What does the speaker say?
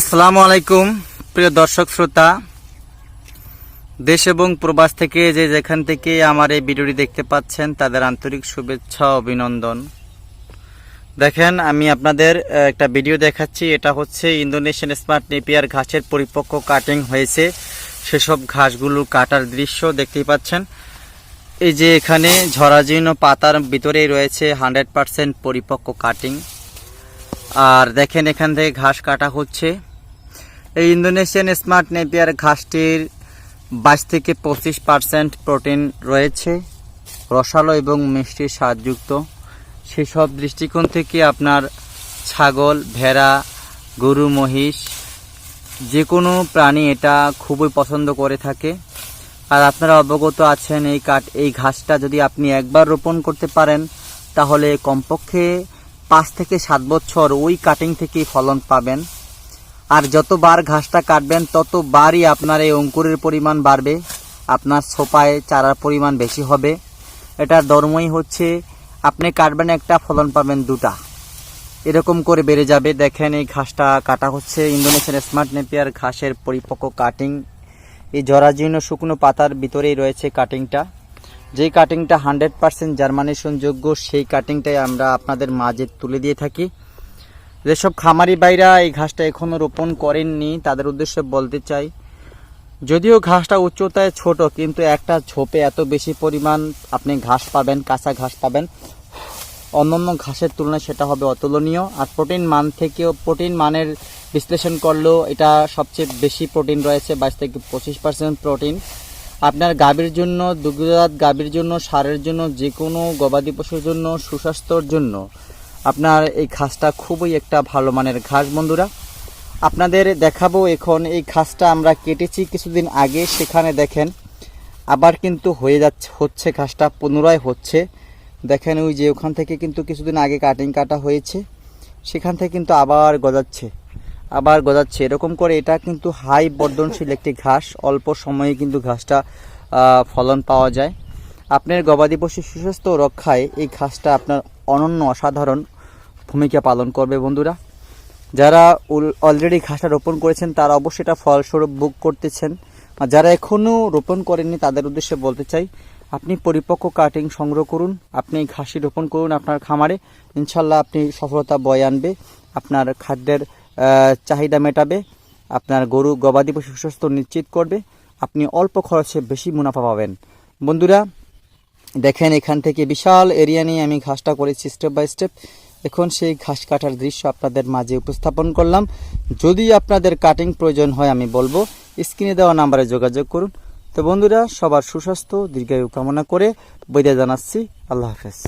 আসসালামু আলাইকুম, প্রিয় দর্শক শ্রোতা। দেশ এবং প্রবাস থেকে যে যেখান থেকে আমার এই ভিডিওটি দেখতে পাচ্ছেন, তাদের আন্তরিক শুভেচ্ছা অভিনন্দন। দেখেন, আমি আপনাদের একটা ভিডিও দেখাচ্ছি। এটা হচ্ছে ইন্দোনেশিয়ান স্মার্ট নেপিয়ার ঘাসের পরিপক্ক কাটিং হয়েছে। সেসব ঘাসগুলো কাটার দৃশ্য দেখতেই পাচ্ছেন। এই যে এখানে ঝরাজীর্ণ পাতার ভিতরেই রয়েছে হান্ড্রেড পারসেন্ট পরিপক্ক কাটিং। আর দেখেন, এখান থেকে ঘাস কাটা হচ্ছে। এই ইন্দোনেশিয়ান স্মার্ট নেপিয়ার ঘাসটির বাইশ থেকে পঁচিশ পার্সেন্ট প্রোটিন রয়েছে, রসালো এবং মিষ্টি স্বাদযুক্ত। সেসব দৃষ্টিকোণ থেকে আপনার ছাগল, ভেড়া, গরু, মহিষ যে কোনো প্রাণী এটা খুবই পছন্দ করে থাকে। আর আপনারা অবগত আছেন এই কাঠ, এই ঘাসটা যদি আপনি একবার রোপণ করতে পারেন, তাহলে কমপক্ষে পাঁচ থেকে সাত বছর ওই কাটিং থেকেই ফলন পাবেন। আর যতবার ঘাসটা কাটবেন, ততবারই আপনার এই অঙ্কুরের পরিমাণ বাড়বে। আপনার সোপায় চারার পরিমাণ বেশি হবে। এটার ধর্মই হচ্ছে, আপনি কাটবেন একটা, ফলন পাবেন দুটা। এরকম করে বেড়ে যাবে। দেখেন এই ঘাসটা কাটা হচ্ছে। ইন্দোনেশিয়ান স্মার্ট নেপিয়ার ঘাসের পরিপক্ক কাটিং। এই জরাজীর্ণ শুকনো পাতার ভিতরেই রয়েছে কাটিংটা। যেই কাটিংটা হান্ড্রেড পার্সেন্ট জার্মানেশনযোগ্য, সেই কাটিংটাই আমরা আপনাদের মাঝে তুলে দিয়ে থাকি। যেসব খামারি বাইরা এই ঘাসটা এখনও রোপণ করেননি, তাদের উদ্দেশ্যে বলতে চাই, যদিও ঘাসটা উচ্চতায় ছোট, কিন্তু একটা ঝোপে এত বেশি পরিমাণ আপনি ঘাস পাবেন, কাঁচা ঘাস পাবেন, অন্যান্য ঘাসের তুলনায় সেটা হবে অতুলনীয়। আর প্রোটিন মান থেকেও, প্রোটিন মানের বিশ্লেষণ করলেও এটা সবচেয়ে বেশি প্রোটিন রয়েছে, বাইশ থেকে পঁচিশ পার্সেন্ট প্রোটিন। আপনার গাভীর জন্য, দুগ্ধজাত গাভীর জন্য, সারের জন্য যে কোনো গবাদি পশুর জন্য, সুস্বাস্থ্যর জন্য। আপনার এই ঘাসটা খুবই একটা ভালো মানের ঘাস বন্ধুরা। আপনাদের দেখাবো এখন এই ঘাসটা আমরা কেটেছি কিছুদিন আগে, সেখানে দেখেন আবার কিন্তু হয়ে যাচ্ছে, হচ্ছে ঘাসটা পুনরায় হচ্ছে। দেখেন ওই যে ওখান থেকে কিন্তু কিছুদিন আগে কাটিং কাটা হয়েছে, সেখান থেকে কিন্তু আবার গজাচ্ছে আবার গজাচ্ছে। এরকম করে এটা কিন্তু হাই বর্ধনশীল একটি ঘাস, অল্প সময়ে কিন্তু ঘাসটা ফলন পাওয়া যায়। আপনার গবাদি পশু সুস্বাস্থ্য রক্ষায় এই ঘাসটা আপনার অনন্য অসাধারণ। ভূমিকা পালন করবে বন্ধুরা। যারা অলরেডি ঘাসটা রোপণ করেছেন, তারা অবশ্যই এটা ফলস্বরূপ বুক করতেছেন। আর যারা এখনও রোপণ করেননি, তাদের উদ্দেশ্যে বলতে চাই, আপনি পরিপক্ক কাটিং সংগ্রহ করুন, আপনি ঘাসি রোপণ করুন আপনার খামারে ইনশাল্লাহ আপনি সফলতা বয়ে আনবে, আপনার খাদ্যের চাহিদা মেটাবে, আপনার গরু, গবাদি পশু সুস্বাস্থ্য নিশ্চিত করবে, আপনি অল্প খরচে বেশি মুনাফা পাবেন। বন্ধুরা, দেখেন এখান থেকে বিশাল এরিয়া নিয়ে আমি ঘাসটা করেছি স্টেপ বাই স্টেপ এখন সেই ঘাস কাটার দৃশ্য আপনাদের মাঝে উপস্থাপন করলাম। যদি আপনাদের কাটিং প্রয়োজন হয়, আমি বলব স্ক্রিনে দেওয়া নাম্বারে যোগাযোগ করুন। তো বন্ধুরা, সবার সুস্বাস্থ্য, দীর্ঘায়ু কামনা করে বৈদায় জানাচ্ছি। আল্লাহ হাফেজ।